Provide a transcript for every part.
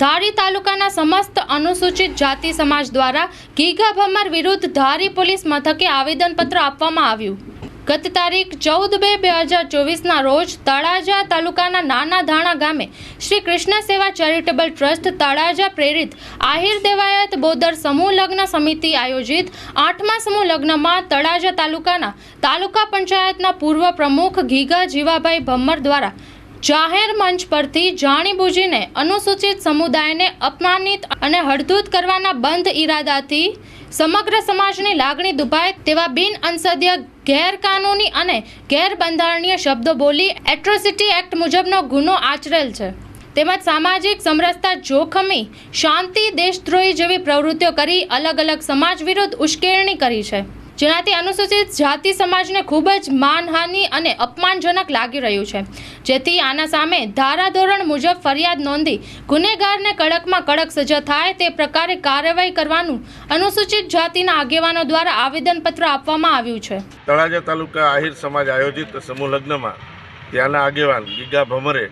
ધારી તાલુકાના સમસ્ત અનુસૂચિત જાતિ સમાજ દ્વારા ગીગા ભમર વિરુદ્ધ ધારી પોલીસ મથકે આવેદનપત્ર આપવામાં આવ્યું. ગત તારીખ ચૌદ બે બે હજાર ચોવીસના રોજ તળાજા તાલુકાના નાના ધાણા ગામે શ્રી કૃષ્ણ સેવા ચેરિટેબલ ટ્રસ્ટ તળાજા પ્રેરિત આહિર દેવાયત બોદર સમૂહ લગ્ન સમિતિ આયોજિત આઠમા સમૂહ લગ્નમાં તળાજા તાલુકાના તાલુકા પંચાયતના પૂર્વ પ્રમુખ ગીગા જીવાભાઈ ભમ્મર દ્વારા જાહેર મંચ પરથી જાણીબૂજીને અનુસૂચિત સમુદાયને અપમાનિત અને હળધૂત કરવાના બંધ ઈરાદાથી સમગ્ર સમાજની લાગણી દુભાય તેવા બિન અંસદીય ગેરકાનૂની અને ગેરબંધારણીય શબ્દો બોલી એટ્રોસિટી એક્ટ મુજબનો ગુનો આચરેલ છે. તેમજ સામાજિક સમરસતા જોખમી, શાંતિ દેશદ્રોહી જેવી પ્રવૃત્તિઓ કરી અલગ અલગ સમાજ વિરુદ્ધ ઉશ્કેરણી કરી છે. જેનાથી અનુસૂચિત જાતિ સમાજને ખૂબ જ માનહાનિ અને અપમાનજનક લાગી રહ્યું છે. જેથી આના સામે ધારાધોરણ મુજબ ફરિયાદ નોંધી ગુનેગારને કડકમાં કડક સજા થાય તે પ્રકારે કાર્યવાહી કરવાનું અનુસૂચિત જાતિના આગેવાનો દ્વારા આવેદનપત્ર આપવામાં આવ્યું છે. તળાજા તાલુકા આહિર સમાજ આયોજિત સમૂહ લગ્નમાં ત્યાંના આગેવાન ગીગા ભમરે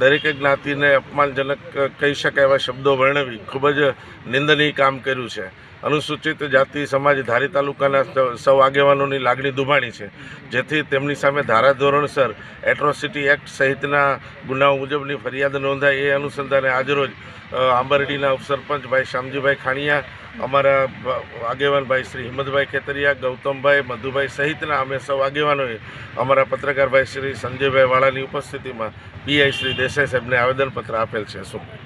દરેક જ્ઞાતિને અપમાનજનક કહી શકાય એવા શબ્દો વર્ણવી ખૂબ જ નિંદનીય કામ કર્યું છે. અનુસૂચિત જાતિ સમાજ ધારી તાલુકાના સ- આગેવાનોની લાગણી દુભાણી છે. જેથી તેમની સામે ધારાધોરણસર એટ્રોસિટી એક્ટ સહિતના ગુનાઓ મુજબની ફરિયાદ નોંધાઈ એ અનુસંધાને આજરોજ આંબરડીના ઉપસરપંચ ભાઈ શ્યામજીભાઈ ખાણીયા, અમારા આગેવાન ભાઈ શ્રી હિંમતભાઈ ખેતરિયા, ગૌતમભાઈ મધુભાઈ સહિતના અમે સૌ આગેવાનોએ અમારા પત્રકાર ભાઈ શ્રી સંજયભાઈ વાળાની ઉપસ્થિતિમાં પીઆઈ શ્રી દેસાઈ સાહેબને આવેદનપત્ર આપેલ છે. શું?